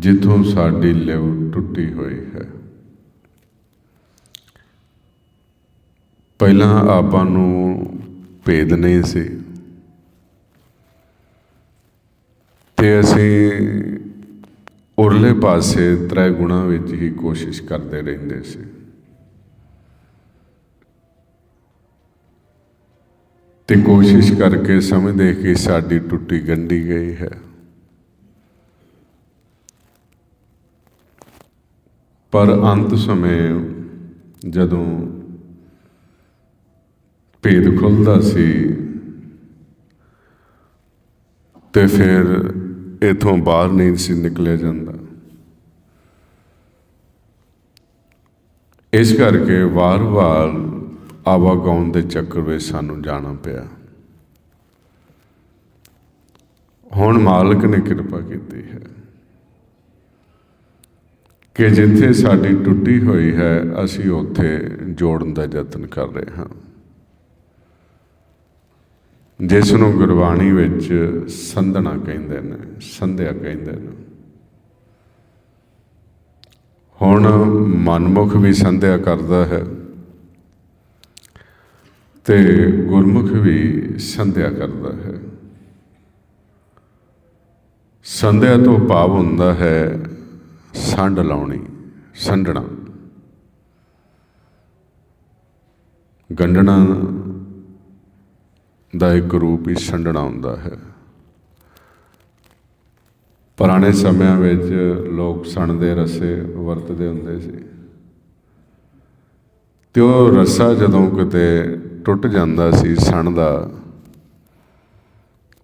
ਜਿੱਥੋਂ ਸਾਡੀ ਲਿਵ ਟੁੱਟੀ ਹੋਈ ਹੈ। ਪਹਿਲਾਂ ਆਪਾਂ ਨੂੰ ਭੇਦ ਨਹੀਂ ਸੀ। ਤੇ ਅਸੀਂ ਉਰਲੇ ਪਾਸੇ ਤ੍ਰੈ ਗੁਣਾ ਵਿੱਚ ਹੀ ਕੋਸ਼ਿਸ਼ ਕਰਦੇ ਰਹਿੰਦੇ ਸੀ। ਤੇ ਕੋਸ਼ਿਸ਼ ਕਰਕੇ ਸਮਝਦੇ ਕਿ ਸਾਡੀ ਟੁੱਟੀ ਗੰਢੀ ਗਈ ਹੈ। ਪਰ ਅੰਤ ਸਮੇਂ ਜਦੋਂ ਭੇਦ ਖੁੱਲਦਾ ਸੀ ਤੇ ਫਿਰ ਇਥੋਂ ਬਾਹਰ ਨਹੀਂ ਸੀ ਨਿਕਲਿਆ ਜਾਂਦਾ। ਇਸ ਕਰਕੇ ਵਾਰ-ਵਾਰ ਆਵਾਗਾਉਣ ਦੇ ਚੱਕਰ ਵਿੱਚ ਸਾਨੂੰ ਜਾਣਾ ਪਿਆ। ਹੁਣ ਮਾਲਕ ਨੇ ਕਿਰਪਾ ਕੀਤੀ ਹੈ। ਕਿ ਜਿੱਥੇ ਸਾਡੀ ਟੁੱਟੀ ਹੋਈ ਹੈ, ਅਸੀਂ ਉੱਥੇ ਜੋੜਨ ਦਾ ਯਤਨ ਕਰ ਰਹੇ ਹਾਂ। ਜਿਸ ਨੂੰ ਗੁਰਬਾਣੀ ਵਿੱਚ ਸੰਧਣਾ ਕਹਿੰਦੇ ਨੇ, ਸੰਧਿਆ ਕਹਿੰਦੇ ਨੇ। ਹੁਣ ਮਨਮੁਖ ਵੀ ਸੰਧਿਆ ਕਰਦਾ ਹੈ ਤੇ ਗੁਰਮੁਖ ਵੀ ਸੰਧਿਆ ਕਰਦਾ ਹੈ। ਸੰਧਿਆ ਤੋਂ ਭਾਵ ਹੁੰਦਾ ਹੈ ਸੰਡ ਲਾਉਣੀ, ਸੰਡਣਾ। ਗੰਡਣਾ ਦਾ ਇੱਕ ਰੂਪ ਹੀ ਸੰਡਣਾ ਹੁੰਦਾ ਹੈ। ਪੁਰਾਣੇ ਸਮਿਆਂ ਵਿੱਚ ਲੋਕ ਸਣ ਦੇ ਰਸੇ ਵਰਤਦੇ ਹੁੰਦੇ ਸੀ। ਤੇ ਉਹ ਰਸਾ ਜਦੋਂ ਕਿਤੇ ਟੁੱਟ ਜਾਂਦਾ ਸੀ ਸਣ ਦਾ,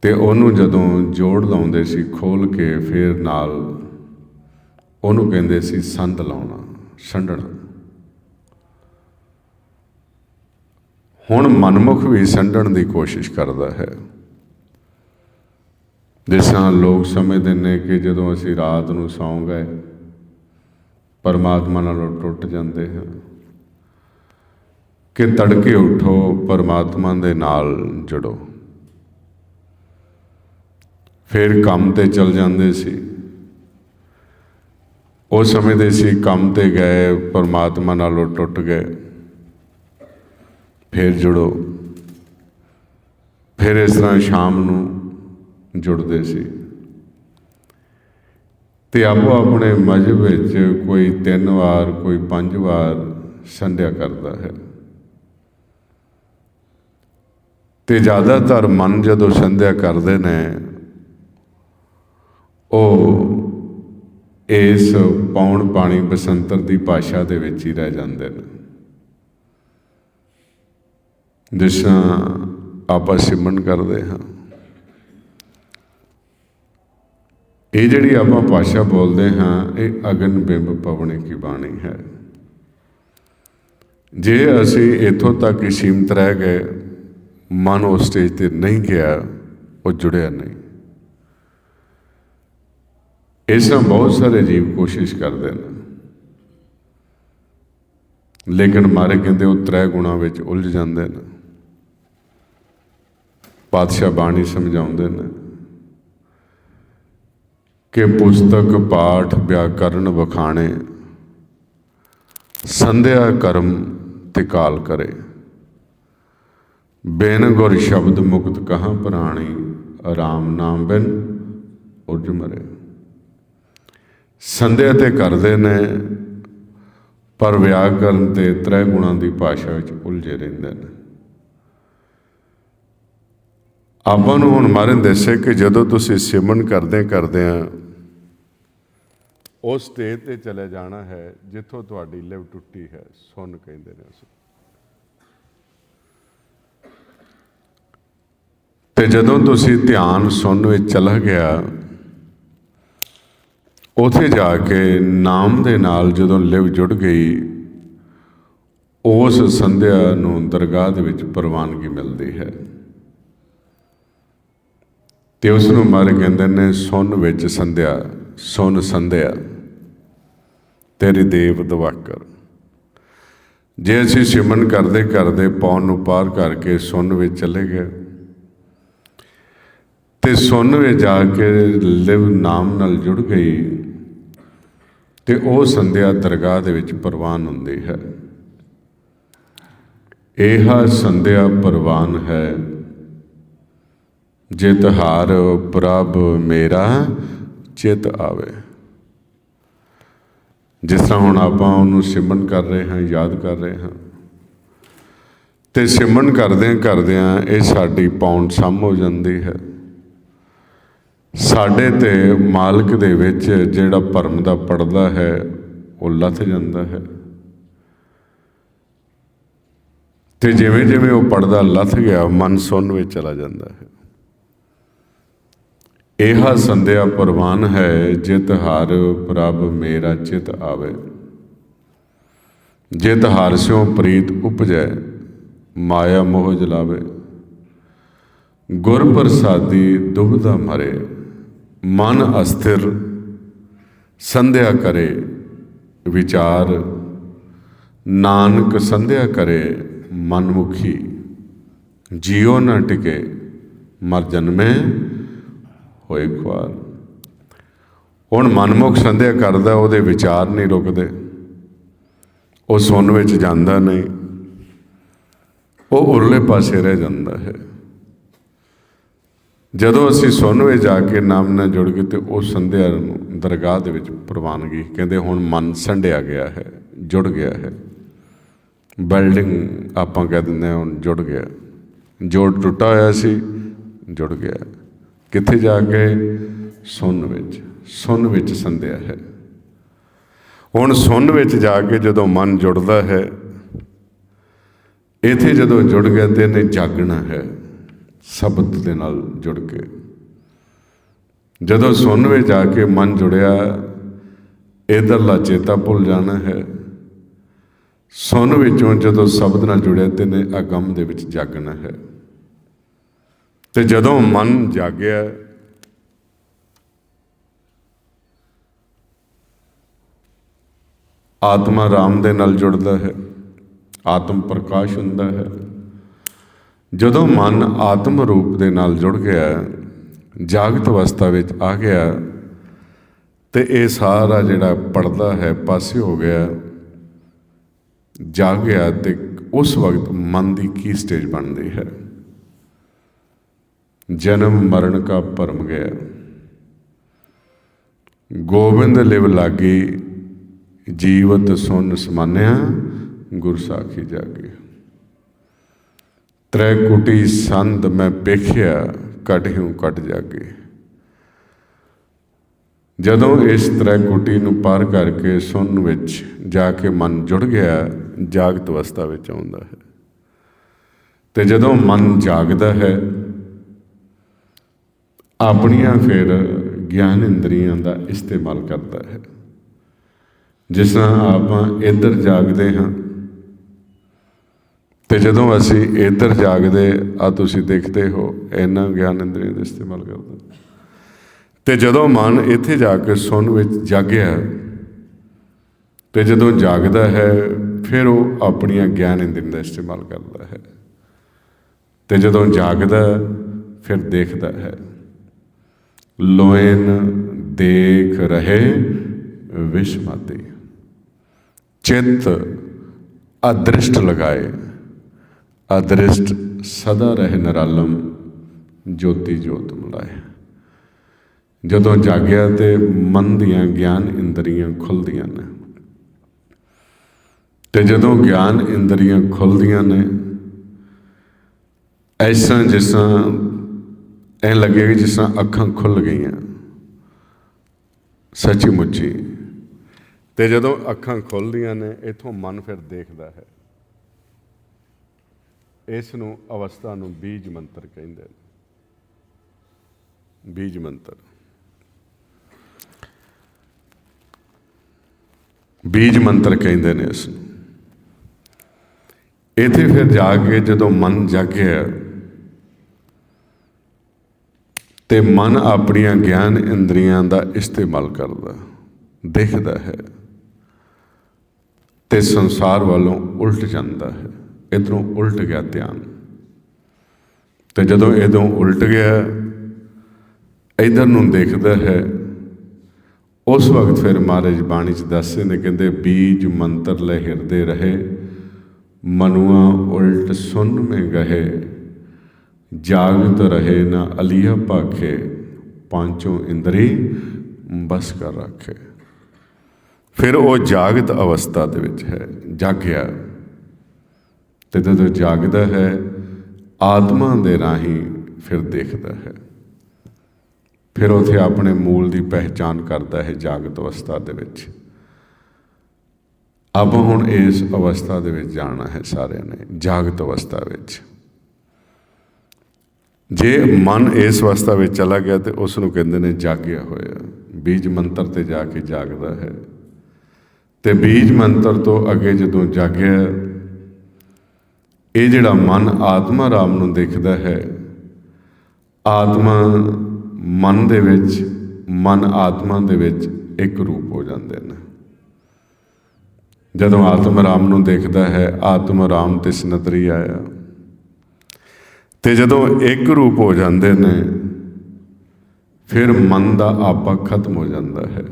ਤੇ ਉਹਨੂੰ ਜਦੋਂ ਜੋੜ ਲਾਉਂਦੇ ਸੀ ਖੋਲ ਕੇ ਫਿਰ ਨਾਲ ਉਹਨੂੰ ਕਹਿੰਦੇ ਸੀ ਸੰਦ ਲਾਉਣਾ ਸੰਡਣਾ ਹੁਣ ਮਨਮੁਖ ਵੀ ਸੰਡਣ ਦੀ ਕੋਸ਼ਿਸ਼ ਕਰਦਾ ਹੈ। ਜਿਸ ਤਰ੍ਹਾਂ ਲੋਕ ਸਮਝਦੇ ਨੇ ਕਿ ਜਦੋਂ ਅਸੀਂ ਰਾਤ ਨੂੰ ਸੌਂ ਗਏ, ਪਰਮਾਤਮਾ ਨਾਲੋਂ ਟੁੱਟ ਜਾਂਦੇ ਹਾਂ। ਕਿ ਤੜਕੇ ਉਠੋ, ਪਰਮਾਤਮਾ ਦੇ ਨਾਲ ਜੁੜੋ। ਫਿਰ ਕੰਮ ਤੇ ਚਲ ਜਾਂਦੇ ਸੀ। ਉਹ ਸਮਝਦੇ ਸੀ ਕੰਮ ਤੇ ਗਏ, ਪਰਮਾਤਮਾ ਨਾਲੋਂ ਟੁੱਟ ਗਏ। ਫਿਰ ਜੁੜੋ। ਫਿਰ ਇਸ ਤਰ੍ਹਾਂ ਸ਼ਾਮ ਨੂੰ ਜੁੜਦੇ ਸੀ। ਤੇ ਆਪੋ ਆਪਣੇ ਮਜਬ ਵਿੱਚ ਕੋਈ ਤਿੰਨ ਵਾਰ, ਕੋਈ ਪੰਜ ਵਾਰ ਸੰਧਿਆ ਕਰਦਾ ਹੈ। ਤੇ ਜ਼ਿਆਦਾਤਰ ਮਨ ਜਦੋਂ ਸੰਧਿਆ ਕਰਦੇ ਨੇ, ਉਹ ਇਸ ਪੌਣ ਪਾਣੀ ਬਸੰਤਰ ਦੀ ਭਾਸ਼ਾ ਦੇ ਵਿੱਚ ਹੀ ਰਹਿ ਜਾਂਦੇ ਨੇ। ਜਿਸ ਤਰ੍ਹਾਂ ਆਪਾਂ ਸਿਮਰਨ ਕਰਦੇ ਹਾਂ। ਇਹ ਜਿਹੜੀ ਆਪਾਂ ਭਾਸ਼ਾ ਬੋਲਦੇ ਹਾਂ, ਇਹ ਅਗਨ ਬਿੰਬ ਪਵਣੇ ਕੀ ਬਾਣੀ ਹੈ। ਜੇ ਅਸੀਂ ਇਥੋਂ ਤੱਕ ਹੀ ਸੀਮਤ ਰਹਿ ਗਏ, ਮਨ ਉਸ ਸਟੇਜ ਤੇ ਨਹੀਂ ਗਿਆ, ਉਹ ਜੁੜਿਆ ਨਹੀਂ। ਇਸ ਤਰ੍ਹਾਂ ਬਹੁਤ ਸਾਰੇ ਜੀਵ ਕੋਸ਼ਿਸ਼ ਕਰਦੇ ਨੇ। ਲੇਕਿਨ ਮਾਰੇ ਕਹਿੰਦੇ ਉਹ ਤ੍ਰੈ ਗੁਣਾ ਵਿੱਚ ਉਲਝ ਜਾਂਦੇ ਨੇ। ਪਾਤਸ਼ਾਹ ਬਾਣੀ ਸਮਝਾਉਂਦੇ ਨੇ ਕਿ ਪੁਸਤਕ ਪਾਠ ਵਿਆਕਰਨ ਵਖਾਣੇ, ਸੰਧਿਆ ਕਰਮ ਤੇ ਕਾਲ ਕਰੇ। ਬਿਨ ਗੁਰ ਸ਼ਬਦ ਮੁਕਤ ਕਹਾਂ ਪ੍ਰਾਣੀ, ਆਰਾਮ ਨਾਮ ਬਿਨ ਉਜ ਮਰੇ। ਸੰਧਿਆ ਤੇ ਕਰਦੇ ਨੇ, ਪਰ ਵਿਆਕਰਨ ਤੇ ਤ੍ਰੈ ਗੁਣਾਂ ਦੀ ਭਾਸ਼ਾ ਵਿੱਚ ਉਲਝੇ ਰਹਿੰਦੇ ਨੇ। ਆਪਾਂ ਨੂੰ ਹੁਣ ਮਾਰਨ ਦੱਸੇ ਕਿ ਜਦੋਂ ਤੁਸੀਂ ਸਿਮਰਨ ਕਰਦੇ ਕਰਦੇ ਆ, ਉਸ ਸਟੇਜ ਤੇ ਚਲੇ ਜਾਣਾ ਹੈ ਜਿੱਥੋਂ ਤੁਹਾਡੀ ਲਿਵ ਟੁੱਟੀ ਹੈ ਸੁਣ ਕਹਿੰਦੇ ਨੇ ਉਸ ਤੇ ਜਦੋਂ ਤੁਸੀਂ ਧਿਆਨ ਸੁਣ ਵਿੱਚ ਚਲਾ ਗਿਆ ਉਥੇ ਜਾ ਕੇ ਨਾਮ ਦੇ ਨਾਲ ਜਦੋਂ ਲਿਵ ਜੁੜ ਗਈ, ਉਸ ਸੰਧਿਆ ਨੂੰ ਦਰਗਾਹ ਦੇ ਵਿੱਚ ਪ੍ਰਵਾਨਗੀ ਮਿਲਦੀ ਹੈ। ਤੇ ਉਸ ਨੂੰ ਮਾਰੇ ਕਹਿੰਦੇ ਨੇ ਸੁਨ ਵਿੱਚ ਸੰਧਿਆ ਸੁਨ ਸੰਧਿਆ, ਤੇਰੇ ਦੇਵ ਦਵਾਕਰ। ਜੇ ਅਸੀਂ ਸਿਮਰਨ ਕਰਦੇ ਕਰਦੇ ਪੌਣ ਨੂੰ ਪਾਰ ਕਰਕੇ ਸੁਨ ਵਿੱਚ ਚਲੇ ਗਏ, ਤੇ ਸੁਨ ਵਿੱਚ ਜਾ ਕੇ ਲਿਵ ਨਾਮ ਨਾਲ ਜੁੜ ਗਈ ਤੇ ਉਹ ਸੰਧਿਆ ਦਰਗਾਹ ਦੇ ਵਿੱਚ ਪ੍ਰਵਾਨ ਹੁੰਦੀ ਹੈ। ਇਹ ਸੰਧਿਆ ਪ੍ਰਵਾਨ ਹੈ। ਜੇ ਹਾਰ ਪ੍ਰਭ ਮੇਰਾ, ਚਿਤ ਆਵੇ। ਜਿਸ ਤਰ੍ਹਾਂ ਹੁਣ ਆਪਾਂ ਉਹਨੂੰ ਸਿਮਰਨ ਕਰ ਰਹੇ ਹਾਂ, ਯਾਦ ਕਰ ਰਹੇ ਹਾਂ। ਤੇ ਸਿਮਰਨ ਕਰਦਿਆਂ ਕਰਦਿਆਂ ਇਹ ਸਾਡੀ ਪੌਂਡ ਸਮ ਹੋ ਜਾਂਦੀ ਹੈ। ਸਾਡੇ ਤੇ ਮਾਲਕ ਦੇ ਵਿੱਚ ਜਿਹੜਾ ਭਰਮ ਦਾ ਪਰਦਾ ਹੈ, ਉਹ ਲੱਥ ਜਾਂਦਾ ਹੈ। ਤੇ ਜਿਵੇਂ ਜਿਵੇਂ ਉਹ ਪਰਦਾ ਲੱਥ ਗਿਆ, ਮਨ ਸੁਣ ਵਿੱਚ ਚਲਾ ਜਾਂਦਾ ਹੈ। ਇਹਾ ਸੰਧਿਆ ਪ੍ਰਵਾਨ ਹੈ, ਜਿਤ ਹਰ ਪ੍ਰਭ ਮੇਰਾ ਚਿਤ ਆਵੇ। ਜਿਤ ਹਰ ਸਿਓ ਪ੍ਰੀਤ ਉਪਜੈ, ਮਾਇਆ ਮੋਹ ਜਲਾਵੇ। ਗੁਰ ਪ੍ਰਸਾਦੀ ਦੁਬਦਾ ਮਰੇ। ਮਨ ਅਸਥਿਰ, ਸੰਧਿਆ ਕਰੇ ਵਿਚਾਰ, ਨਾਨਕ ਸੰਧਿਆ ਕਰੇ ਮਨਮੁਖੀ, ਜਿਉ ਨਾ ਟਿਕੇ ਮਰ ਜਨਮੇ ਹੋਏ ਖੁਆਰ। ਹੁਣ ਮਨਮੁਖ ਸੰਧਿਆ ਕਰਦਾ, ਉਹਦੇ ਵਿਚਾਰ ਨਹੀਂ ਰੁਕਦੇ। ਉਹ ਸੁਣ ਵਿੱਚ ਜਾਂਦਾ ਨਹੀਂ। ਉਹ ਉਰਲੇ ਪਾਸੇ ਰਹਿ ਜਾਂਦਾ ਹੈ। ਜਦੋਂ ਅਸੀਂ ਸੁਣ ਵਿੱਚ ਜਾ ਕੇ ਨਾਮ ਨਾਲ ਜੁੜ ਗਏ ਤੇ ਉਹ ਸੰਧਿਆ ਨੂੰ ਦਰਗਾਹ ਦੇ ਵਿੱਚ ਪ੍ਰਵਾਨਗੀ ਕਹਿੰਦੇ ਹੁਣ ਮਨ ਸੰਢਿਆ ਗਿਆ ਹੈ, ਜੁੜ ਗਿਆ ਹੈ। ਬਿਲਡਿੰਗ ਆਪਾਂ ਕਹਿ ਦਿੰਦੇ ਹਾਂ ਹੁਣ ਜੁੜ ਗਿਆ। ਜੋੜ ਟੁੱਟਾ ਹੋਇਆ ਸੀ, ਜੁੜ ਗਿਆ। ਕਿੱਥੇ ਜਾ ਕੇ? ਸੁਣ ਵਿੱਚ ਸੁਣ ਵਿੱਚ ਸੰਧਿਆ ਹੈ। ਹੁਣ ਸੁਣ ਵਿੱਚ ਜਾ ਕੇ ਜਦੋਂ ਮਨ ਜੁੜਦਾ ਹੈ, ਇਥੇ ਜਦੋਂ ਜੁੜ ਗਿਆ ਤੇ ਇਹਨੇ ਜਾਗਣਾ ਹੈ। ਸ਼ਬਦ ਦੇ ਨਾਲ ਜੁੜ ਕੇ। ਜਦੋਂ ਸੁਣ ਵਿੱਚ ਜਾ ਕੇ ਮਨ ਜੁੜਿਆ ਇਧਰਲਾ ਚੇਤਾ ਭੁੱਲ ਜਾਣਾ ਹੈ। ਸੁਣ ਵਿੱਚੋਂ ਜਦੋਂ ਸ਼ਬਦ ਨਾਲ ਜੁੜਿਆ ਤੇ ਨੇ ਅਗੰਮ ਦੇ ਵਿੱਚ ਜਾਗਣਾ ਹੈ। ਤੇ ਜਦੋਂ ਮਨ ਜਾਗਿਆ, ਆਤਮਾ ਰਾਮ ਦੇ ਨਾਲ ਜੁੜਦਾ ਹੈ। ਆਤਮ ਪ੍ਰਕਾਸ਼ ਹੁੰਦਾ ਹੈ। ਜਦੋਂ ਮਨ ਆਤਮ ਰੂਪ ਦੇ ਨਾਲ ਜੁੜ ਗਿਆ, ਜਾਗਤ ਅਵਸਥਾ ਵਿੱਚ ਆ ਗਿਆ ਤੇ ਇਹ ਸਾਰਾ ਜਿਹੜਾ ਪੜਦਾ ਹੈ ਪਾਸੇ ਹੋ ਗਿਆ, ਜਾਗ ਗਿਆ ਤੇ ਉਸ ਵਕਤ ਮਨ ਦੀ ਕੀ ਸਟੇਜ ਬਣਦੀ ਹੈ? ਜਨਮ ਮਰਨ ਕਾ ਭਰਮ ਗਿਆ। ਗੋਬਿੰਦ ਲਿਵ ਲਾਗੀ, ਜੀਵਤ ਸੁਨ ਸਮਾਨਿਆ, ਗੁਰ ਸਾਖੀ ਜਾਗੇ। ਤ੍ਰੈ ਕੁਟੀ ਸੰਦ ਮੈਂ ਵੇਖਿਆ ਕਟਿਉ ਕਟ ਜਾਗੇ। ਜਦੋਂ ਇਸ ਤ੍ਰੈ ਕੁਟੀ ਨੂੰ ਪਾਰ ਕਰਕੇ ਸੁਨ ਵਿੱਚ ਜਾ ਕੇ ਮਨ ਜੁੜ ਗਿਆ, ਜਾਗਤ ਅਵਸਥਾ ਵਿੱਚ ਆਉਂਦਾ ਹੈ। ਤੇ ਜਦੋਂ ਮਨ ਜਾਗਦਾ ਹੈ, ਆਪਣੀਆਂ ਫਿਰ ਗਿਆਨ ਇੰਦਰੀਆਂ ਦਾ ਇਸਤੇਮਾਲ ਕਰਦਾ ਹੈ। ਜਿਸ ਤਰ੍ਹਾਂ ਆਪਾਂ ਇੱਧਰ ਜਾਗਦੇ ਹਾਂ ਤੇ ਜਦੋਂ ਅਸੀਂ ਇੱਧਰ ਜਾਗਦੇ, ਆ ਤੁਸੀਂ ਦੇਖਦੇ ਹੋ, ਇਹਨਾਂ ਗਿਆਨ ਇੰਦਰੀਆਂ ਦਾ ਇਸਤੇਮਾਲ ਕਰਦਾ ਤੇ ਜਦੋਂ ਮਨ ਇੱਥੇ ਜਾ ਕੇ ਸੁਣ ਵਿੱਚ ਜਾਗਿਆ ਤੇ ਜਦੋਂ ਜਾਗਦਾ ਹੈ, ਫਿਰ ਉਹ ਆਪਣੀਆਂ ਗਿਆਨ ਇੰਦਰੀਆਂ ਦਾ ਇਸਤੇਮਾਲ ਕਰਦਾ ਹੈ। ਤੇ ਜਦੋਂ ਜਾਗਦਾ ਫਿਰ ਦੇਖਦਾ ਹੈ। ਲੋਇਨ ਦੇਖ ਰਹੇ ਵਿਸ਼ਮਾਤੀ, ਚਿੱਤ ਅਦ੍ਰਿਸ਼ਟ ਲਗਾਏ। ਅਦ੍ਰਿਸ਼ਟ ਸਦਾ ਰਹੇ ਨਿਰਾਲਮ, ਜੋਤੀ ਜੋਤ ਮਲਾਏ। ਜਦੋਂ ਜਾਗਿਆ ਤੇ ਮਨ ਦੀਆਂ ਗਿਆਨ ਇੰਦਰੀਆਂ ਖੁੱਲਦੀਆਂ ਨੇ। ਤੇ ਜਦੋਂ ਗਿਆਨ ਇੰਦਰੀਆਂ ਖੁੱਲਦੀਆਂ ਨੇ, ਐਸਾ ਜਿਸ ਤਰ੍ਹਾਂ ਐ ਲੱਗੇਗਾ ਜਿਸ ਅੱਖਾਂ ਖੁੱਲ ਗਈਆਂ। ਸੱਚੀ ਮੁੱਚੀ। ਤੇ ਜਦੋਂ ਅੱਖਾਂ ਖੁੱਲਦੀਆਂ ਨੇ, ਇਥੋਂ ਮਨ ਫਿਰ ਦੇਖਦਾ ਹੈ। ਇਸ ਨੂੰ ਅਵਸਥਾ ਨੂੰ ਬੀਜ ਮੰਤਰ ਕਹਿੰਦੇ ਨੇ। ਬੀਜ ਮੰਤਰ। ਬੀਜ ਮੰਤਰ ਕਹਿੰਦੇ ਨੇ ਇਸ ਨੂੰ। ਇਥੇ ਫਿਰ ਜਾ ਕੇ ਜਦੋਂ ਮਨ ਜਾਗਿਆ ਤੇ ਮਨ ਆਪਣੀਆਂ ਗਿਆਨ ਇੰਦਰੀਆਂ ਦਾ ਇਸਤੇਮਾਲ ਕਰਦਾ, ਦੇਖਦਾ ਹੈ ਤੇ ਸੰਸਾਰ ਵੱਲੋਂ ਉਲਟ ਜਾਂਦਾ ਹੈ। ਇਧਰੋਂ ਉਲਟ ਗਿਆ ਧਿਆਨ। ਤੇ ਜਦੋਂ ਇਦੋਂ ਉਲਟ ਗਿਆ, ਇਧਰ ਨੂੰ ਦੇਖਦਾ ਹੈ, ਉਸ ਵਕਤ ਫਿਰ ਮਹਾਰਾਜ ਬਾਣੀ ਚ ਦੱਸਦੇ ਨੇ, ਕਹਿੰਦੇ, ਬੀਜ ਮੰਤਰ ਲੈ ਹਿਰਦੇ ਰਹੇ, ਮਨੁਆ ਉਲਟ ਸੁਨ ਮੈਂ ਗਏ ਜਾਗਤ ਰਹੇ ਨਾ ਅਲੀਆ ਭਾਖੇ ਪਾਂਚੋਂ ਇੰਦਰੀ ਬਸ ਕਰ ਰੱਖੇ। ਫਿਰ ਉਹ ਜਾਗਤ ਅਵਸਥਾ ਦੇ ਵਿੱਚ ਹੈ, ਜਾਗਿਆ। ਤੇ ਜਦੋਂ ਜਾਗਦਾ ਹੈ, ਆਤਮਾ ਦੇ ਰਾਹੀਂ ਫਿਰ ਦੇਖਦਾ ਹੈ। ਫਿਰ ਉਥੇ ਆਪਣੇ ਮੂਲ ਦੀ ਪਹਿਚਾਨ ਕਰਦਾ ਹੈ ਜਾਗਤ ਅਵਸਥਾ ਦੇ ਵਿੱਚ। ਅਬ ਹੁਣ ਇਸ ਅਵਸਥਾ ਦੇ ਵਿੱਚ ਜਾਣਾ ਹੈ ਸਾਰਿਆਂ ਨੇ, ਜਾਗਤ ਅਵਸਥਾ ਵਿੱਚ। ਜੇ ਮਨ ਇਸ ਅਵਸਥਾ ਵਿੱਚ ਚਲਾ ਗਿਆ ਤੇ ਉਸ ਨੂੰ ਕਹਿੰਦੇ ਨੇ ਜਾਗਿਆ ਹੋਇਆ। ਬੀਜ ਮੰਤਰ ਤੇ ਜਾ ਕੇ ਜਾਗਦਾ ਹੈ। ਤੇ ਬੀਜ ਮੰਤਰ ਤੋਂ ਅੱਗੇ ਜਦੋਂ ਜਾਗਿਆ ਇਹ ਜਿਹੜਾ ਮਨ ਆਤਮਾ ਰਾਮ ਨੂੰ ਦੇਖਦਾ ਹੈ, ਆਤਮਾ ਮਨ ਦੇ ਵਿੱਚ, ਮਨ ਆਤਮਾ ਦੇ ਵਿੱਚ ਇੱਕ ਰੂਪ ਹੋ ਜਾਂਦੇ ਨੇ। ਜਦੋਂ ਆਤਮਾ ਰਾਮ ਨੂੰ ਦੇਖਦਾ ਹੈ, ਆਤਮਾ ਰਾਮ ਤਿਸ ਨਦਰੀ ਆਇਆ। ਤੇ ਜਦੋਂ ਇੱਕ ਰੂਪ ਹੋ ਜਾਂਦੇ ਨੇ, ਫਿਰ ਮਨ ਦਾ ਆਪਾ ਖਤਮ ਹੋ ਜਾਂਦਾ ਹੈ।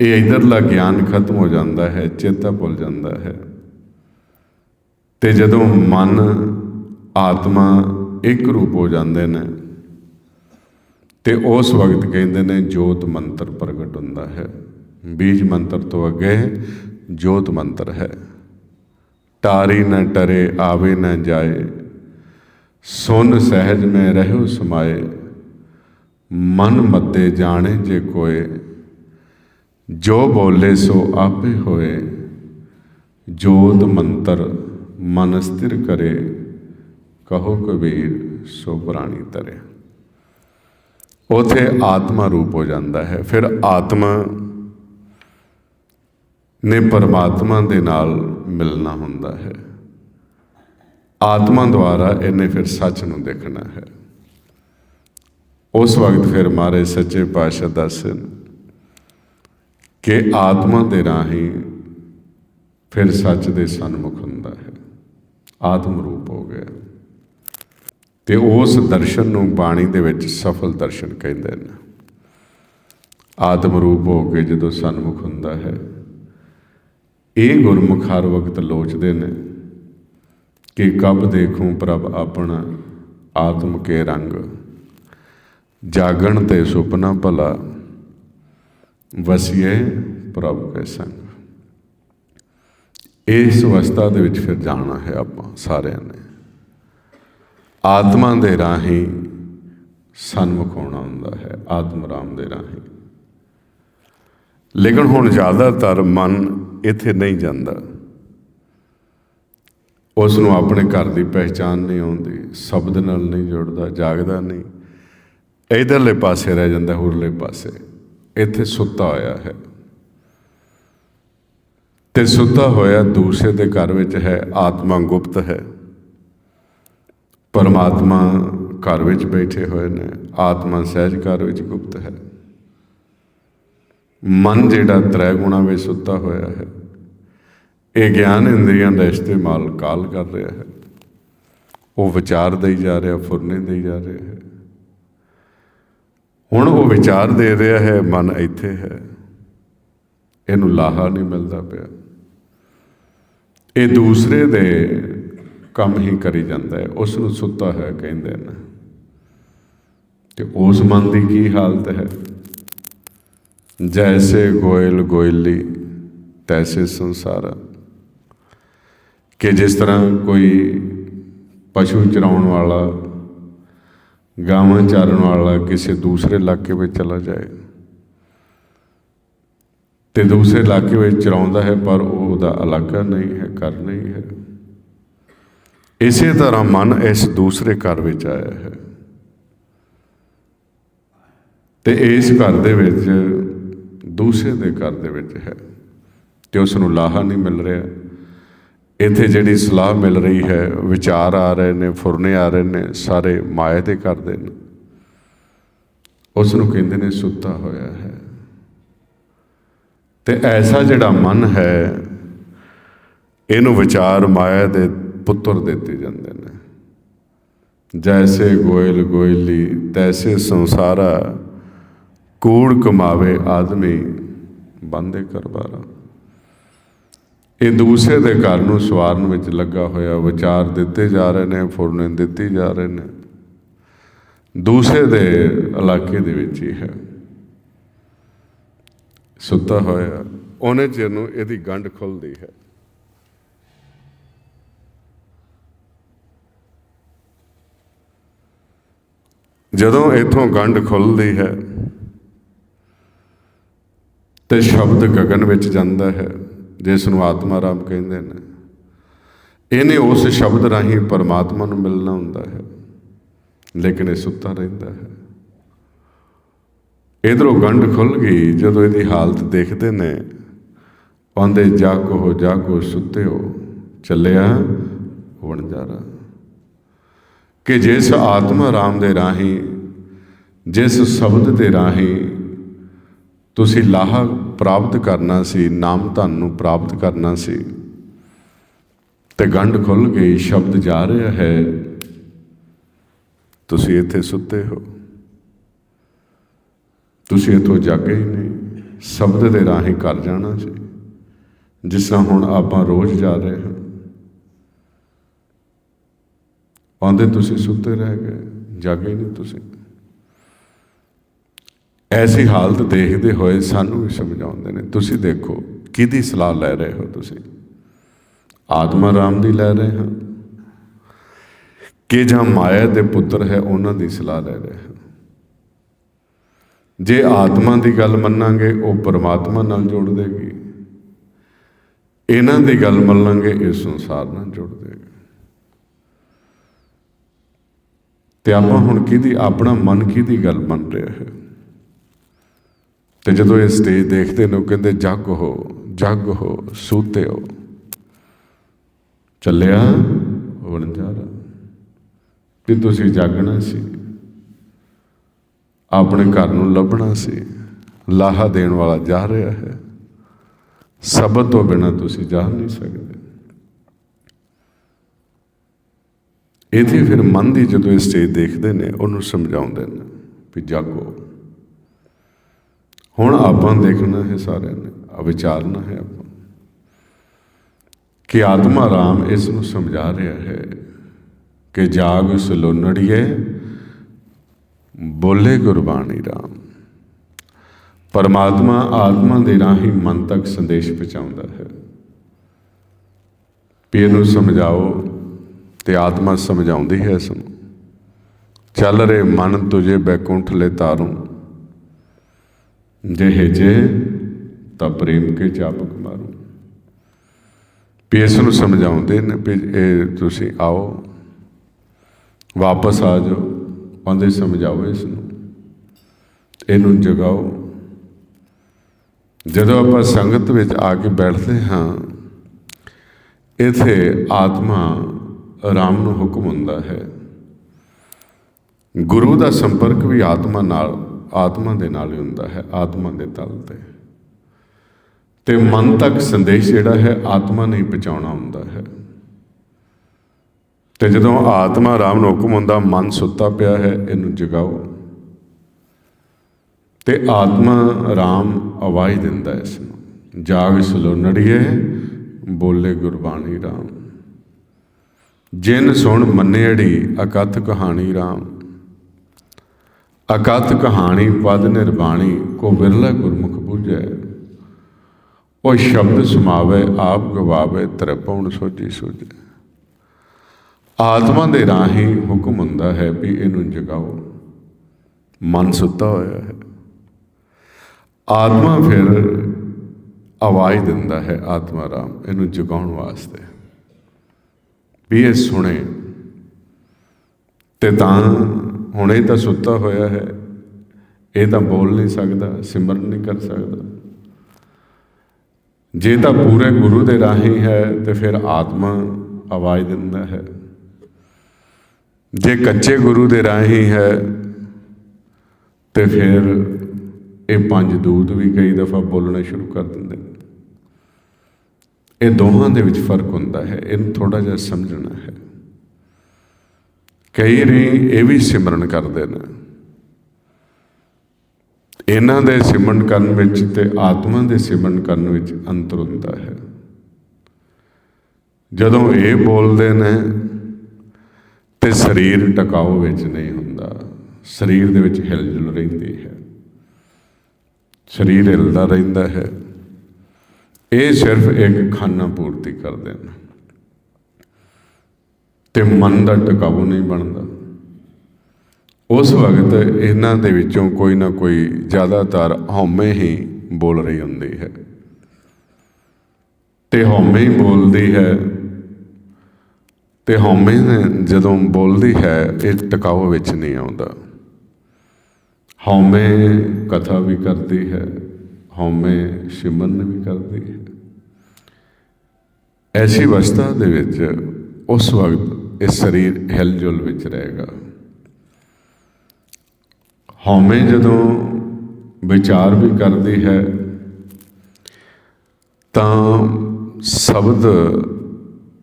ਇਹ ਇਧਰਲਾ ਗਿਆਨ ਖਤਮ ਹੋ ਜਾਂਦਾ ਹੈ, ਚੇਤਾ ਭੁੱਲ ਜਾਂਦਾ ਹੈ। ਤੇ ਜਦੋਂ ਮਨ, ਆਤਮਾ ਇੱਕ ਰੂਪ ਹੋ ਜਾਂਦੇ ਨੇ, ਤੇ ਉਸ ਵਕਤ ਕਹਿੰਦੇ ਨੇ ਜੋਤ ਮੰਤਰ ਪ੍ਰਗਟ ਹੁੰਦਾ ਹੈ। ਬੀਜ ਮੰਤਰ ਤੋਂ ਅੱਗੇ ਜੋਤ ਮੰਤਰ ਹੈ। ਟਾਰੀ ਨਾ ਟਰੇ, ਆਵੇ ਨਾ ਜਾਏ। ਸੁਨ ਸਹਿਜ ਮੈਂ ਰਹਿਓ ਸਮਾਏ। ਮਨ ਮੱਤੇ ਜਾਣੇ ਜੇ ਕੋਏ। ਜੋ ਬੋਲੇ ਸੋ ਆਪੇ ਹੋਏ। ਜੋਤ ਮੰਤਰ ਮਨ ਸਥਿਰ ਕਰੇ, ਕਹੋ ਕਬੀਰ, ਸੋ ਪ੍ਰਾਣੀ ਤਰੇ। ਉਥੇ ਆਤਮਾ ਰੂਪ ਹੋ ਜਾਂਦਾ ਹੈ। ਫਿਰ ਆਤਮਾ ਨੇ ਪਰਮਾਤਮਾ ਦੇ ਨਾਲ ਮਿਲਣਾ ਹੁੰਦਾ ਹੈ। ਆਤਮਾ ਦੁਆਰਾ ਇਹਨੇ ਫਿਰ ਸੱਚ ਨੂੰ ਦੇਖਣਾ ਹੈ। ਉਸ ਵਕਤ ਫਿਰ ਮਾਰੇ ਸੱਚੇ ਪਾਤਸ਼ਾਹ ਦੱਸਣ ਕਿ ਆਤਮਾ ਦੇ ਰਾਹੀਂ ਫਿਰ ਸੱਚ ਦੇ ਸਨਮੁਖ ਹੁੰਦਾ ਹੈ। ਆਤਮ ਰੂਪ ਹੋ ਗਿਆ ਤੇ ਉਸ ਦਰਸ਼ਨ ਨੂੰ ਬਾਣੀ ਦੇ ਵਿੱਚ ਸਫਲ ਦਰਸ਼ਨ ਕਹਿੰਦੇ ਨੇ। ਆਤਮ ਰੂਪ ਹੋ ਕੇ ਜਦੋਂ ਸਨਮੁਖ ਹੁੰਦਾ ਹੈ, ਇਹ ਗੁਰਮੁਖ ਹਰ ਵਕਤ ਲੋਚਦੇ ਨੇ ਕਿ ਕਬ ਦੇਖੂੰ ਪ੍ਰਭ ਆਪਣਾ ਆਤਮ ਕੇ ਰੰਗ। ਜਾਗਣ ਤੇ ਸੁਪਨਾ ਭਲਾ, ਵਸੀਏ ਪ੍ਰਭ ਕੇ ਸੰਗ। ਇਸ ਅਵਸਥਾ ਦੇ ਵਿੱਚ ਫਿਰ ਜਾਣਾ ਹੈ ਆਪਾਂ ਸਾਰਿਆਂ ਨੇ। ਆਤਮਾ ਦੇ ਰਾਹੀਂ ਸਨਮੁਖ ਹੋਣਾ ਹੁੰਦਾ ਹੈ, ਆਤਮ ਰਾਮ ਦੇ ਰਾਹੀਂ। ਲੇਕਿਨ ਹੁਣ ਜ਼ਿਆਦਾਤਰ ਮਨ ਇੱਥੇ ਨਹੀਂ ਜਾਂਦਾ। ਉਸ ਨੂੰ ਆਪਣੇ ਘਰ ਦੀ ਪਹਿਚਾਨ ਨਹੀਂ ਆਉਂਦੀ, ਸ਼ਬਦ ਨਾਲ ਨਹੀਂ ਜੁੜਦਾ, ਜਾਗਦਾ ਨਹੀਂ। ਇਧਰਲੇ ਪਾਸੇ ਰਹਿ ਜਾਂਦਾ ਹੋਰਲੇ ਪਾਸੇ। ਇੱਥੇ ਸੁੱਤਾ ਹੋਇਆ ਹੈ। ਤੇ ਸੁੱਤਾ ਹੋਇਆ ਦੂਸਰੇ ਦੇ ਘਰ ਵਿੱਚ ਹੈ, ਆਤਮਾ ਗੁਪਤ ਹੈ। ਪਰਮਾਤਮਾ ਘਰ ਵਿੱਚ ਬੈਠੇ ਹੋਏ ਨੇ, ਆਤਮਾ ਸਹਿਜ ਘਰ ਵਿੱਚ ਗੁਪਤ ਹੈ। ਮਨ ਜਿਹੜਾ ਤ੍ਰੈ ਗੁਣਾ ਵਿੱਚ ਸੁੱਤਾ ਹੋਇਆ ਹੈ, ਇਹ ਗਿਆਨ ਇੰਦਰੀਆਂ ਦਾ ਇਸਤੇਮਾਲ ਕਾਲ ਕਰ ਰਿਹਾ ਹੈ। ਉਹ ਵਿਚਾਰ ਦੇਈ ਜਾ ਰਿਹਾ, ਫੁਰਨੇ ਦੇਈ ਜਾ ਰਿਹਾ ਹੈ। ਹੁਣ ਉਹ ਵਿਚਾਰ ਦੇ ਰਿਹਾ ਹੈ, ਮਨ ਇੱਥੇ ਹੈ। ਇਹਨੂੰ ਲਾਹਾ ਨਹੀਂ ਮਿਲਦਾ ਪਿਆ। ਇਹ ਦੂਸਰੇ ਦੇ ਕੰਮ ਹੀ ਕਰੀ ਜਾਂਦਾ ਹੈ ਉਸ ਨੂੰ ਸੁੱਤਾ ਹੈ ਕਹਿੰਦੇ ਨੇ। ਤੇ ਉਸ ਮਨ ਦੀ ਕੀ ਹਾਲਤ ਹੈ? ਜੈਸੇ ਗੋਇਲ ਗੋਇਲੀ, ਤੈਸੇ ਸੰਸਾਰ। ਕਿ ਜਿਸ ਤਰ੍ਹਾਂ ਕੋਈ ਪਸ਼ੂ ਚਰਾਉਣ ਵਾਲਾ, ਗਾਵਾਂ ਚਾਰਨ ਵਾਲਾ ਕਿਸੇ ਦੂਸਰੇ ਇਲਾਕੇ ਵਿੱਚ ਚਲਾ ਜਾਏ। ਤੇ ਦੂਸਰੇ ਇਲਾਕੇ ਵਿੱਚ ਚਰਾਉਂਦਾ ਹੈ, ਪਰ ਉਹਦਾ ਇਲਾਕਾ ਨਹੀਂ ਹੈ, ਘਰ ਨਹੀਂ ਹੈ। ਇਸੇ ਤਰ੍ਹਾਂ ਮਨ ਇਸ ਦੂਸਰੇ ਘਰ ਵਿੱਚ ਆਇਆ ਹੈ। ਤੇ ਇਸ ਘਰ ਦੇ ਵਿੱਚ ਦੂਸਰੇ ਦੇ ਘਰ ਦੇ ਵਿੱਚ ਹੈ। ਤੇ ਉਸ ਨੂੰ ਲਾਹਾ ਨਹੀਂ ਮਿਲ ਰਿਹਾ। ਇੱਥੇ ਜਿਹੜੀ ਸਲਾਹ ਮਿਲ ਰਹੀ ਹੈ, ਵਿਚਾਰ ਆ ਰਹੇ ਨੇ, ਫੁਰਨੇ ਆ ਰਹੇ ਨੇ, ਸਾਰੇ ਮਾਇਆ ਦੇ ਕਰਦੇ ਨੇ। ਉਸ ਨੂੰ ਕਹਿੰਦੇ ਨੇ, ਸੁੱਤਾ ਹੋਇਆ ਹੈ। ਤੇ ਐਸਾ ਜਿਹੜਾ ਮਨ ਹੈ ਇਹਨੂੰ ਵਿਚਾਰ ਮਾਇਆ ਦੇ ਪੁੱਤਰ ਦਿੱਤੇ ਜਾਂਦੇ ਨੇ। ਜੈਸੇ ਗੋਇਲ ਗੋਇਲੀ, ਤੈਸੇ ਸੰਸਾਰਾ, ਕੂੜ ਕਮਾਵੇ ਆਦਮੀ, ਬੰਦੇ ਕਰਬਾਰਾ। ਇਹ ਦੂਸਰੇ ਦੇ ਘਰ ਨੂੰ ਸਵਾਰਨ ਵਿੱਚ ਲੱਗਾ ਹੋਇਆ ਵਿਚਾਰ ਦਿੱਤੇ ਜਾ ਰਹੇ ਨੇ, ਫੁਰਨੇ ਦਿੱਤੀ ਜਾ ਰਹੇ ਨੇ। ਦੂਸਰੇ ਦੇ ਇਲਾਕੇ ਦੇ ਵਿੱਚ ਹੀ ਹੈ। ਸੁੱਤਾ ਹੋਇਆ, ਉਹਨੇ ਚਿਰ ਨੂੰ ਇਹਦੀ ਗੰਢ ਖੁੱਲਦੀ ਹੈ। ਜਦੋਂ ਇਥੋਂ ਗੰਢ ਖੁੱਲਦੀ ਹੈ ਤੇ ਸ਼ਬਦ ਗਗਨ ਵਿੱਚ ਜਾਂਦਾ ਹੈ, ਜਿਸ ਨੂੰ ਆਤਮਾ ਰਾਮ ਕਹਿੰਦੇ ਨੇ, ਇਹਨੇ ਉਸ ਸ਼ਬਦ ਰਾਹੀਂ ਪਰਮਾਤਮਾ ਨੂੰ ਮਿਲਣਾ ਹੁੰਦਾ ਹੈ, ਲੇਕਿਨ ਇਹ ਸੁੱਤਾ ਰਹਿੰਦਾ ਹੈ। ਇਧਰੋਂ ਗੰਢ ਖੁੱਲ ਗਈ, ਜਦੋਂ ਇਹਦੀ ਹਾਲਤ ਦੇਖਦੇ ਨੇ ਪਾਉਂਦੇ ਜਾਗੋ ਜਾਗੋ ਸੁੱਤੇ ਹੋ ਚੱਲਿਆ, ਵਣਜਾਰਾ। ਕਿ ਜਿਸ ਆਤਮਾ ਰਾਮ ਦੇ ਰਾਹੀਂ ਜਿਸ ਸ਼ਬਦ ਦੇ ਰਾਹੀਂ ਤੁਸੀਂ ਲਾਹਾ ਪ੍ਰਾਪਤ ਕਰਨਾ ਸੀ, ਨਾਮ ਧਨ ਨੂੰ ਪ੍ਰਾਪਤ ਕਰਨਾ ਸੀ, ਤੇ ਗੰਢ ਖੁੱਲ ਗਈ ਸ਼ਬਦ ਜਾ ਰਿਹਾ ਹੈ, ਤੁਸੀਂ ਇੱਥੇ ਸੁੱਤੇ ਹੋ। ਤੁਸੀਂ ਇੱਥੋਂ ਜਾਗੇ ਹੀ ਨਹੀਂ। ਸ਼ਬਦ ਦੇ ਰਾਹੀਂ ਘਰ ਜਾਣਾ ਸੀ। ਜਿਸ ਤਰ੍ਹਾਂ ਹੁਣ ਆਪਾਂ ਰੋਜ਼ ਜਾ ਰਹੇ ਹਾਂ। ਆਉਂਦੇ ਤੁਸੀਂ ਸੁੱਤੇ ਰਹਿ ਗਏ, ਜਾਗੇ ਹੀ ਨਹੀਂ ਤੁਸੀਂ। ਐਸੀ ਹਾਲਤ ਦੇਖਦੇ ਹੋਏ ਸਾਨੂੰ ਵੀ ਸਮਝਾਉਂਦੇ ਨੇ, ਤੁਸੀਂ ਦੇਖੋ, ਕਿਹਦੀ ਸਲਾਹ ਲੈ ਰਹੇ ਹੋ ਤੁਸੀਂ? ਆਤਮਾ ਰਾਮ ਦੀ ਲੈ ਰਹੇ ਹਾਂ। ਕਿ ਜਾਂ ਮਾਇਆ ਦੇ ਪੁੱਤਰ ਹੈ, ਉਹਨਾਂ ਦੀ ਸਲਾਹ ਲੈ ਰਹੇ ਹਾਂ। ਜੇ ਆਤਮਾ ਦੀ ਗੱਲ ਮੰਨਾਂਗੇ, ਉਹ ਪਰਮਾਤਮਾ ਨਾਲ ਜੋੜ ਦੇਗੀ। ਇਹਨਾਂ ਦੀ ਗੱਲ ਮੰਨਾਂਗੇ ਇਸ ਸੰਸਾਰ ਨਾਲ ਜੋੜ ਦੇਗੀ। ਤੇ ਆਪਾਂ ਹੁਣ ਕਿਹਦੀ, ਆਪਣਾ ਮਨ ਕਿਹਦੀ ਗੱਲ ਮੰਨ ਰਿਹਾ ਹੈ? ਤੇ ਜਦੋਂ ਇਹ ਸਟੇਜ ਦੇਖਦੇ ਨੇ, ਉਹ ਕਹਿੰਦੇ, ਜੱਗ ਹੋ ਜੱਗ ਹੋ, ਸੂਤੇ ਹੋ। ਚੱਲਿਆ ਵਣਜਾਰਾ। ਤੇ ਤੁਸੀਂ ਜਾਗਣਾ ਸੀ। ਆਪਣੇ ਘਰ ਨੂੰ ਲੱਭਣਾ ਸੀ। ਲਾਹਾ ਦੇਣ ਵਾਲਾ ਜਾ ਰਿਹਾ ਹੈ। ਸਬਦ ਤੋਂ ਬਿਨਾ ਤੁਸੀਂ ਜਾ ਨਹੀਂ ਸਕਦੇ। ਇਥੇ ਫਿਰ ਮਨ ਦੀ ਜਦੋਂ ਇਹ ਸਟੇਜ ਦੇਖਦੇ ਨੇ, ਉਹਨੂੰ ਸਮਝਾਉਂਦੇ ਨੇ ਵੀ ਜਾਗੋ। ਹੁਣ ਆਪਾਂ ਦੇਖਣਾ ਹੈ ਸਾਰਿਆਂ ਨੇ ਵਿਚਾਰਨਾ ਹੈ ਆਪਾਂ। ਕਿ ਆਤਮਾ ਰਾਮ ਇਸ ਨੂੰ ਸਮਝਾ ਰਿਹਾ ਹੈ ਕਿ ਜਾਗ ਸਲੋਨੜੀਏ ਬੋਲੇ ਗੁਰਬਾਣੀ ਰਾਮ। ਪਰਮਾਤਮਾ ਆਤਮਾ ਦੇ ਰਾਹੀਂ ਮਨ ਤੱਕ ਸੰਦੇਸ਼ ਪਹੁੰਚਾਉਂਦਾ ਹੈ। ਵੀ ਨੂੰ ਸਮਝਾਓ ਤੇ ਆਤਮਾ ਸਮਝਾਉਂਦੀ ਹੈ ਇਸ ਨੂੰ। ਚੱਲ ਰੇ ਮਨ ਤੁਝੇ ਬੈਕੁੰਠ ਲੈ ਤਾਰੂ ਜਿਹੇ ਜੇ, ਤਾਂ ਪ੍ਰੇਮ ਕੇ ਚਾਪਕ ਮਾਰੂ। ਵੀ ਇਸ ਨੂੰ ਸਮਝਾਉਂਦੇ ਨੇ ਵੀ ਇਹ ਤੁਸੀਂ ਆਓ, ਵਾਪਸ ਆ ਜਾਓ ਆਉਂਦੇ ਸਮਝਾਓ ਇਸ ਨੂੰ। ਇਹਨੂੰ ਜਗਾਓ। ਜਦੋਂ ਆਪਾਂ ਸੰਗਤ ਵਿੱਚ ਆ ਕੇ ਬੈਠਦੇ ਹਾਂ, ਇਥੇ ਆਤਮਾ ਆਰਾਮ ਨੂੰ ਹੁਕਮ ਹੁੰਦਾ ਹੈ। ਗੁਰੂ ਦਾ ਸੰਪਰਕ ਵੀ ਆਤਮਾ ਨਾਲ ਆਤਮਾ ਦੇ ਨਾਲ ਹੀ ਹੁੰਦਾ ਹੈ, ਆਤਮਾ ਦੇ ਤਲ ਤੇ। ਤੇ ਮਨ ਤੱਕ ਸੰਦੇਸ਼ ਜਿਹੜਾ ਹੈ, ਆਤਮਾ ਨਹੀਂ ਪਹੁੰਚਾਉਣਾ ਹੁੰਦਾ ਹੈ। ਤੇ ਜਦੋਂ ਆਤਮਾ ਰਾਮ ਨੂੰ ਹੁਕਮ ਹੁੰਦਾ, ਮਨ ਸੁੱਤਾ ਪਿਆ ਹੈ, ਇਹਨੂੰ ਜਗਾਓ। ਤੇ ਆਤਮਾ ਰਾਮ ਆਵਾਜ਼ ਦਿੰਦਾ ਇਸ ਨੂੰ, ਜਾਗ ਸਲੋਨੜੀਏ ਬੋਲੇ ਗੁਰਬਾਣੀ ਰਾਮ। ਜਿਨ ਸੁਣ ਮੰਨੇੜੀ ਅਕਥ ਕਹਾਣੀ ਰਾਮ। ਅਕਥ ਕਹਾਣੀ ਪਦ ਨਿਰਵਾਣੀ ਕੋ ਬਿਰਲਾ ਗੁਰਮੁਖ ਬੁਝੈ। ਉਹ ਸ਼ਬਦ ਸਮਾਵੇ, ਆਪ ਗਵਾਵੇ, ਤਰਪਉਣ ਸੋਜੀ ਸੋਜੇ ਆਤਮਾ ਦੇ ਰਾਹੀਂ ਹੁਕਮ ਹੁੰਦਾ ਹੈ ਵੀ ਇਹਨੂੰ ਜਗਾਓ। ਮਨ ਸੁੱਤਾ ਹੋਇਆ ਹੈ। ਆਤਮਾ ਫਿਰ ਆਵਾਜ਼ ਦਿੰਦਾ ਹੈ, ਆਤਮਾ ਰਾਮ, ਇਹਨੂੰ ਜਗਾਉਣ ਵਾਸਤੇ। ਵੀ ਇਹ ਸੁਣੇ ਤੇ ਤਾਂ ਹੁਣ ਇਹ ਤਾਂ ਸੁੱਤਾ ਹੋਇਆ ਹੈ। ਇਹ ਤਾਂ ਬੋਲ ਨਹੀਂ ਸਕਦਾ, ਸਿਮਰਨ ਨਹੀਂ ਕਰ ਸਕਦਾ। ਜੇ ਤਾਂ ਪੂਰੇ ਗੁਰੂ ਦੇ ਰਾਹੀਂ ਹੈ, ਤੇ ਫਿਰ ਆਤਮਾ ਆਵਾਜ਼ ਦਿੰਦਾ ਹੈ। ਜੇ ਕੱਚੇ ਗੁਰੂ ਦੇ ਰਾਹੀਂ ਹੈ, ਤੇ ਫਿਰ ਇਹ ਪੰਜ ਦੂਤ ਵੀ ਕਈ ਦਫਾ ਬੋਲਣਾ ਸ਼ੁਰੂ ਕਰ ਦਿੰਦੇ ਨੇ। ਇਹ ਦੋਹਾਂ ਦੇ ਵਿੱਚ ਫ਼ਰਕ ਹੁੰਦਾ ਹੈ, ਇਹਨੂੰ ਥੋੜਾ ਜਿਹਾ ਸਮਝਣਾ ਹੈ। ਕਈ ਰੀ ਇਹ ਵੀ ਸਿਮਰਨ ਕਰਦੇ ਨੇ। ਇਹਨਾਂ ਦੇ ਸਿਮਰਨ ਕਰਨ ਵਿੱਚ ਤੇ ਆਤਮਾ ਦੇ ਸਿਮਰਨ ਕਰਨ ਵਿੱਚ ਅੰਤਰ ਹੁੰਦਾ ਹੈ। ਜਦੋਂ ਇਹ ਬੋਲਦੇ ਨੇ, ਤੇ ਸਰੀਰ ਟਿਕਾਓ ਵਿੱਚ ਨਹੀਂ ਹੁੰਦਾ। ਸਰੀਰ ਦੇ ਵਿੱਚ ਹਿਲਜੁਲ ਰਹਿੰਦੀ ਹੈ। ਸਰੀਰ ਹਿਲਦਾ ਰਹਿੰਦਾ ਹੈ। ਇਹ ਸਿਰਫ ਇੱਕ ਖਾਨਾ ਪੂਰਤੀ ਕਰਦੇ ਨੇ। ਤੇ ਮਨ ਦਾ ਟਿਕਾਊ ਨਹੀਂ ਬਣਦਾ। ਉਸ ਵਕਤ ਇਹਨਾਂ ਦੇ ਵਿੱਚੋਂ ਕੋਈ ਨਾ ਕੋਈ ਜ਼ਿਆਦਾਤਰ ਹਉਮੈ ਹੀ ਬੋਲ ਰਹੀ ਹੁੰਦੀ ਹੈ। ਤੇ ਹਉਮੈ ਹੀ ਬੋਲਦੀ ਹੈ। ਤੇ ਹਉਮੈ ਨੇ ਜਦੋਂ ਬੋਲਦੀ ਹੈ, ਇਹ ਟਿਕਾਊ ਵਿੱਚ ਨਹੀਂ ਆਉਂਦਾ। ਹਉਮੈ ਕਥਾ ਵੀ ਕਰਦੀ ਹੈ, ਹਉਮੈ ਸ਼ਿਮਨ ਵੀ ਕਰਦੀ ਹੈ। ਐਸੀ ਅਵਸਥਾ ਦੇ ਵਿੱਚ ਉਸ ਵਕਤ ਇਹ ਸਰੀਰ ਹਿਲਜੁਲ ਵਿੱਚ ਰਹੇਗਾ। ਹਉਮੈ ਜਦੋਂ ਵਿਚਾਰ ਵੀ ਕਰਦੀ ਹੈ, ਤਾਂ ਸ਼ਬਦ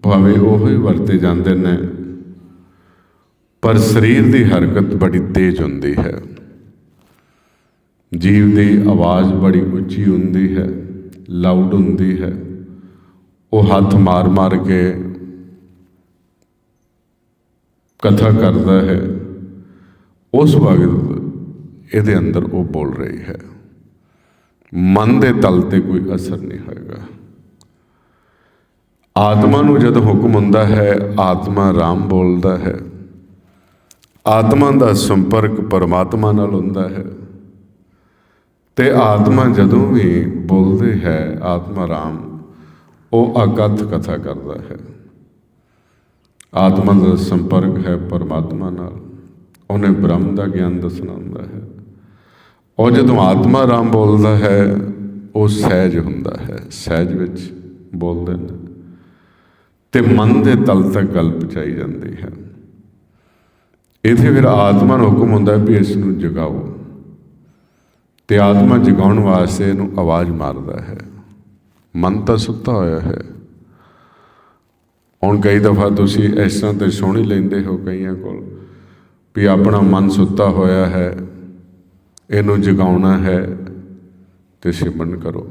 ਭਾਵੇਂ ਉਹ ਹੀ ਵਰਤੇ ਜਾਂਦੇ ਨੇ, ਪਰ ਸਰੀਰ ਦੀ ਹਰਕਤ ਬੜੀ ਤੇਜ਼ ਹੁੰਦੀ ਹੈ। ਜੀਵ ਦੀ ਆਵਾਜ਼ ਬੜੀ ਉੱਚੀ ਹੁੰਦੀ ਹੈ ਲਾਊਡ ਹੁੰਦੀ ਹੈ। ਉਹ ਹੱਥ ਮਾਰ ਮਾਰ ਕੇ ਕਥਾ ਕਰਦਾ ਹੈ, ਉਸ ਵਕਤ ਇਹਦੇ ਅੰਦਰ ਉਹ ਬੋਲ ਰਹੀ ਹੈ, ਮਨ ਦੇ ਤਲ ਤੇ ਕੋਈ ਅਸਰ ਨਹੀਂ ਹੋਏਗਾ ਆਤਮਾ ਨੂੰ ਜਦ ਹੁਕਮ ਹੁੰਦਾ ਹੈ, ਆਤਮਾ ਰਾਮ ਬੋਲਦਾ ਹੈ। ਆਤਮਾ ਦਾ ਸੰਪਰਕ ਪਰਮਾਤਮਾ ਨਾਲ ਹੁੰਦਾ ਹੈ। ਤੇ ਆਤਮਾ ਜਦੋਂ ਵੀ ਬੋਲਦੇ ਹੈ, ਆਤਮਾ ਰਾਮ, ਉਹ ਅਕਥ ਕਥਾ ਕਰਦਾ ਹੈ। ਆਤਮਾ ਦਾ ਸੰਪਰਕ ਹੈ ਪਰਮਾਤਮਾ ਨਾਲ। ਉਹਨੇ ਬ੍ਰਹਮ ਦਾ ਗਿਆਨ ਦੱਸਣਾ ਹੁੰਦਾ ਹੈ। ਉਹ ਜਦੋਂ ਆਤਮਾ ਰਾਮ ਬੋਲਦਾ ਹੈ, ਉਹ ਸਹਿਜ ਹੁੰਦਾ ਹੈ। ਸਹਿਜ ਵਿੱਚ ਬੋਲਦੇ ਨੇ। ਤੇ ਮਨ ਦੇ ਤਲ ਤੱਕ ਗੱਲ ਪਹੁੰਚਾਈ ਜਾਂਦੀ ਹੈ। ਇਥੇ ਫਿਰ ਆਤਮਾ ਨੂੰ ਹੁਕਮ ਹੁੰਦਾ ਵੀ ਇਸ ਨੂੰ ਜਗਾਓ। ਤੇ ਆਤਮਾ ਜਗਾਉਣ ਵਾਸਤੇ ਇਹਨੂੰ ਆਵਾਜ਼ ਮਾਰਦਾ ਹੈ। ਮਨ ਤਾਂ ਸੁੱਤਾ ਹੋਇਆ ਹੈ। ਹੁਣ ਕਈ ਦਫਾ ਤੁਸੀਂ ਇਸ ਤਰ੍ਹਾਂ ਤੇ ਸੁਣ ਹੀ ਲੈਂਦੇ ਹੋ ਕਈਆਂ ਕੋਲ ਵੀ ਆਪਣਾ ਮਨ ਸੁੱਤਾ ਹੋਇਆ ਹੈ, ਇਹਨੂੰ ਜਗਾਉਣਾ ਹੈ ਤੇ ਸਿਮਰਨ ਕਰੋ।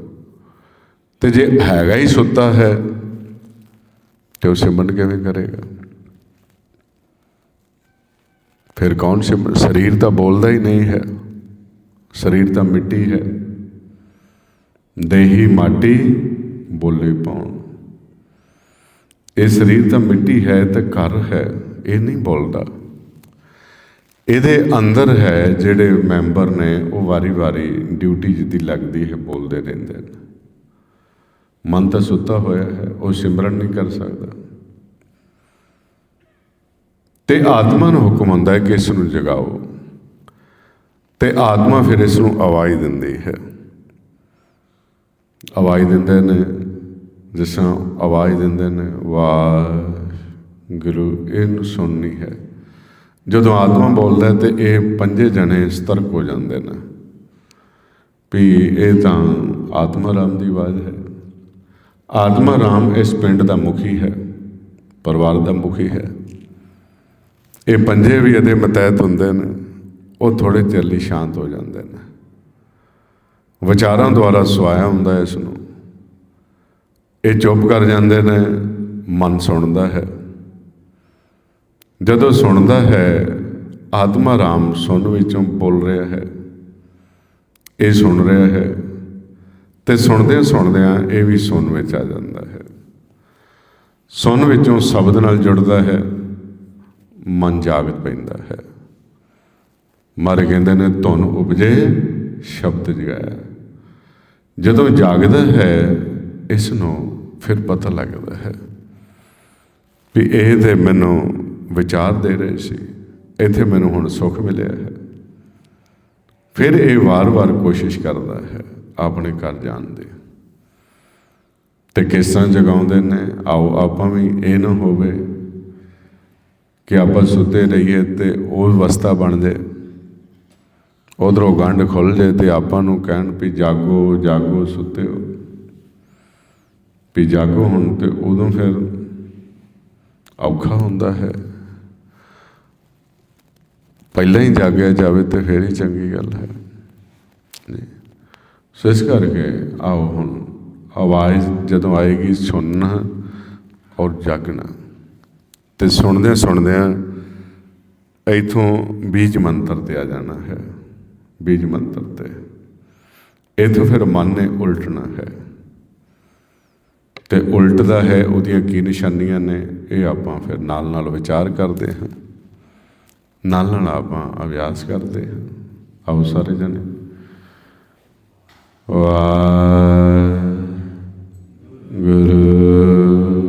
ਤੇ ਜੇ ਹੈਗਾ ਹੀ ਸੁੱਤਾ ਹੈ, ਤੇ ਉਹ ਸਿਮਰਨ ਕਿਵੇਂ ਕਰੇਗਾ? ਫਿਰ ਕੌਣ ਸਿਮਰਨ ਸਰੀਰ ਤਾਂ ਬੋਲਦਾ ਹੀ ਨਹੀਂ ਹੈ, ਸਰੀਰ ਤਾਂ ਮਿੱਟੀ ਹੈ। ਦੇਹੀ ਮਾਟੀ ਬੋਲੇ ਪਾਉਣ। ਇਹ ਸਰੀਰ ਤਾਂ ਮਿੱਟੀ ਹੈ ਤੇ ਘਰ ਹੈ, ਇਹ ਨਹੀਂ ਬੋਲਦਾ। ਇਹਦੇ ਅੰਦਰ ਹੈ ਜਿਹੜੇ ਮੈਂਬਰ ਨੇ, ਉਹ ਵਾਰੀ-ਵਾਰੀ ਡਿਊਟੀ ਜਿੱਦੀ ਲੱਗਦੀ ਹੈ, ਬੋਲਦੇ ਰਹਿੰਦੇ ਨੇ। ਮਨ ਤਾਂ ਸੁੱਤਾ ਹੋਇਆ ਹੈ, ਉਹ ਸਿਮਰਨ ਨਹੀਂ ਕਰ ਸਕਦਾ। ਤੇ ਆਤਮਾ ਨੂੰ ਹੁਕਮ ਹੁੰਦਾ ਹੈ ਕਿ ਇਸ ਨੂੰ ਜਗਾਓ। ਤੇ ਆਤਮਾ ਫਿਰ ਇਸ ਨੂੰ ਆਵਾਜ਼ ਦਿੰਦੀ ਹੈ। ਆਵਾਜ਼ ਦਿੰਦੇ ਨੇ ਜਿਸ ਤਰ੍ਹਾਂ ਆਵਾਜ਼ ਦਿੰਦੇ ਨੇ, ਵਾਹਿਗੁਰੂ, ਇਹਨੂੰ ਸੁਣਨੀ ਹੈ। ਜਦੋਂ ਆਤਮਾ ਬੋਲਦਾ ਤੇ ਇਹ ਪੰਜੇ ਜਣੇ ਸਤਰਕ ਹੋ ਜਾਂਦੇ ਨੇ ਵੀ ਇਹ ਤਾਂ ਆਤਮਾ ਰਾਮ ਦੀ ਆਵਾਜ਼ ਹੈ। ਆਤਮਾ ਰਾਮ ਇਸ ਪਿੰਡ ਦਾ ਮੁਖੀ ਹੈ, ਪਰਿਵਾਰ ਦਾ ਮੁਖੀ ਹੈ। ਇਹ ਪੰਜੇ ਵੀ ਇਹਦੇ ਮਤਹਿਤ ਹੁੰਦੇ ਨੇ, ਉਹ ਥੋੜੇ ਚਿਰ ਲਈ ਸ਼ਾਂਤ ਹੋ ਜਾਂਦੇ ਨੇ। ਵਿਚਾਰਾਂ ਦੁਆਰਾ ਸਵਾਇਆ ਹੁੰਦਾ ਇਸ ਨੂੰ। ਇਹ ਚੁੱਪ ਕਰ ਜਾਂਦੇ ਨੇ, ਮਨ ਸੁਣਦਾ ਹੈ। ਜਦੋਂ ਸੁਣਦਾ ਹੈ, ਆਤਮਾ ਰਾਮ ਸੁਣ ਵਿੱਚੋਂ ਬੋਲ ਰਿਹਾ ਹੈ। ਇਹ ਸੁਣ ਰਿਹਾ ਹੈ ਤੇ ਸੁਣਦਿਆਂ ਸੁਣਦਿਆਂ ਇਹ ਵੀ ਸੁਣ ਵਿੱਚ ਆ ਜਾਂਦਾ ਹੈ। ਸੁਣ ਵਿੱਚੋਂ ਸ਼ਬਦ ਨਾਲ ਜੁੜਦਾ ਹੈ, ਮਨ ਜਾਗਤ ਪੈਂਦਾ ਹੈ। ਮਾਰੇ ਕਹਿੰਦੇ ਨੇ, ਧੁਨ ਉਪਜੇ ਸ਼ਬਦ ਜਗਾਇਆ ਜਦੋਂ ਜਾਗਦਾ ਹੈ, ਇਸ ਨੂੰ ਫਿਰ ਪਤਾ ਲੱਗਦਾ ਹੈ ਵੀ ਇਹ ਤੇ ਮੈਨੂੰ ਵਿਚਾਰ ਦੇ ਰਹੇ ਸੀ, ਇੱਥੇ ਮੈਨੂੰ ਹੁਣ ਸੁੱਖ ਮਿਲਿਆ ਹੈ। ਫਿਰ ਇਹ ਵਾਰ-ਵਾਰ ਕੋਸ਼ਿਸ਼ ਕਰਦਾ ਹੈ ਆਪਣੇ ਘਰ ਜਾਣ ਦੀ। ਤੇ ਕਿਸ ਤਰ੍ਹਾਂ ਜਗਾਉਂਦੇ ਨੇ, ਆਓ ਆਪਾਂ ਵੀ ਇਹ ਨਾ ਹੋਵੇ ਕਿ ਆਪਾਂ ਸੁੱਤੇ ਰਹੀਏ ਤੇ ਉਹ ਅਵਸਥਾ ਬਣ ਜਾਏ ਉਧਰੋਂ ਗੰਢ ਖੁੱਲ ਜਾਏ ਤੇ ਆਪਾਂ ਨੂੰ ਕਹਿਣ ਵੀ ਜਾਗੋ ਜਾਗੋ, ਸੁੱਤੇ ਹੋ। ਵੀ ਜਾਗੋ ਹੁਣ ਤੇ ਉਦੋਂ ਫਿਰ ਔਖਾ ਹੁੰਦਾ ਹੈ। ਪਹਿਲਾਂ ਹੀ ਜਾਗਿਆ ਜਾਵੇ ਤੇ ਫਿਰ ਹੀ ਚੰਗੀ ਗੱਲ ਹੈ। ਸੋ ਇਸ ਕਰਕੇ ਆਓ ਹੁਣ ਆਵਾਜ਼ ਜਦੋਂ ਆਏਗੀ ਸੁਣਨਾ ਔਰ ਜਾਗਣਾ। ਤੇ ਸੁਣਦਿਆਂ ਸੁਣਦਿਆਂ ਇਥੋਂ ਬੀਜ ਮੰਤਰ ਤੇ ਆ ਜਾਣਾ ਹੈ। ਬੀਜ ਮੰਤਰ ਤੇ। ਇਥੋਂ ਫਿਰ ਮਨ ਨੇ ਉਲਟਣਾ ਹੈ। ਤੇ ਉਲਟਦਾ ਹੈ, ਉਹਦੀਆਂ ਕੀ ਨਿਸ਼ਾਨੀਆਂ ਨੇ, ਇਹ ਆਪਾਂ ਫਿਰ ਨਾਲ ਨਾਲ ਵਿਚਾਰ ਕਰਦੇ ਹਾਂ। ਨਾਲ ਨਾਲ ਆਪਾਂ ਅਭਿਆਸ ਕਰਦੇ ਹਾਂ। ਆਓ ਸਾਰੇ ਜਣੇ। ਵਾਹਿਗੁਰੂ।